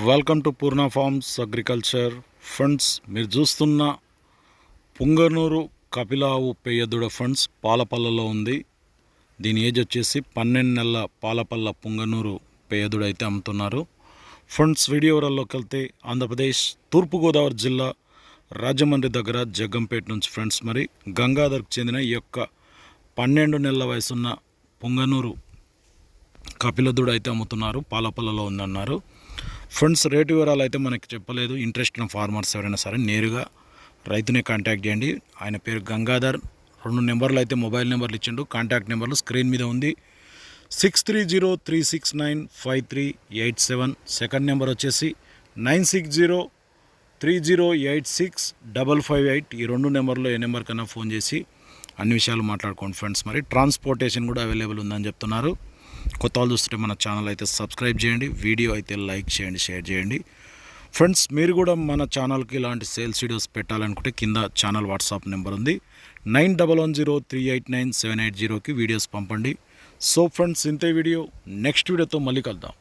Welcome to Purna farms agriculture funds మీరు చూస్తున్న Punganur కపిలావు పెయ్యదుడ funds పాలపల్లలో ఉంది. దీని ఏజ్ వచ్చేసి పన్నెండు నెలల పాలపల్ల పుంగనూరు పెయ్యదుడు అయితే అమ్ముతున్నారు. ఫండ్స్ వీడియో వెళ్తే ఆంధ్రప్రదేశ్ తూర్పుగోదావరి జిల్లా రాజమండ్రి దగ్గర జగ్గంపేట నుంచి ఫ్రెండ్స్ మరి గంగాధర్కు చెందిన ఈ యొక్క పన్నెండు నెలల వయసున్న పుంగనూరు కపిలదుడు అయితే అమ్ముతున్నారు పాలపల్లలో ఉందన్నారు. ఫ్రెండ్స్ రేటు వివరాలు అయితే మనకి చెప్పలేదు. ఇంట్రెస్ట్ ఉన్న ఫార్మర్స్ ఎవరైనా సరే నేరుగా రైతునే కాంటాక్ట్ చేయండి. ఆయన పేరు గంగాధర్. రెండు నెంబర్లు అయితే మొబైల్ నెంబర్లు ఇచ్చిండు. కాంటాక్ట్ నెంబర్లు స్క్రీన్ మీద ఉంది. Six three zero three six nine five three eight seven second number వచ్చేసి nine six zero three zero eight six double five eight ఈ రెండు నెంబర్లో ఏ నెంబర్ కన్నా ఫోన్ చేసి అన్ని విషయాలు మాట్లాడుకోండి ఫ్రెండ్స్ మరి ట్రాన్స్పోర్టేషన్ కూడా అవైలబుల్ ఉందని చెప్తున్నారు. కొత్త వాళ్ళు చూస్తుంటే మన ఛానల్ అయితే సబ్స్క్రైబ్ చేయండి వీడియో అయితే లైక్ చేయండి షేర్ చేయండి. ఫ్రెండ్స్ మీరు కూడా మన ఛానల్కి ఇలాంటి సేల్స్ వీడియోస్ పెట్టాలనుకుంటే కింద ఛానల్ వాట్సాప్ నెంబర్ ఉంది. Nine double one zero three eight nine seven eight జీరోకి వీడియోస్ పంపండి. సో ఫ్రెండ్స్ ఇంతే వీడియో. నెక్స్ట్ వీడియోతో మళ్ళీ కలుద్దాం.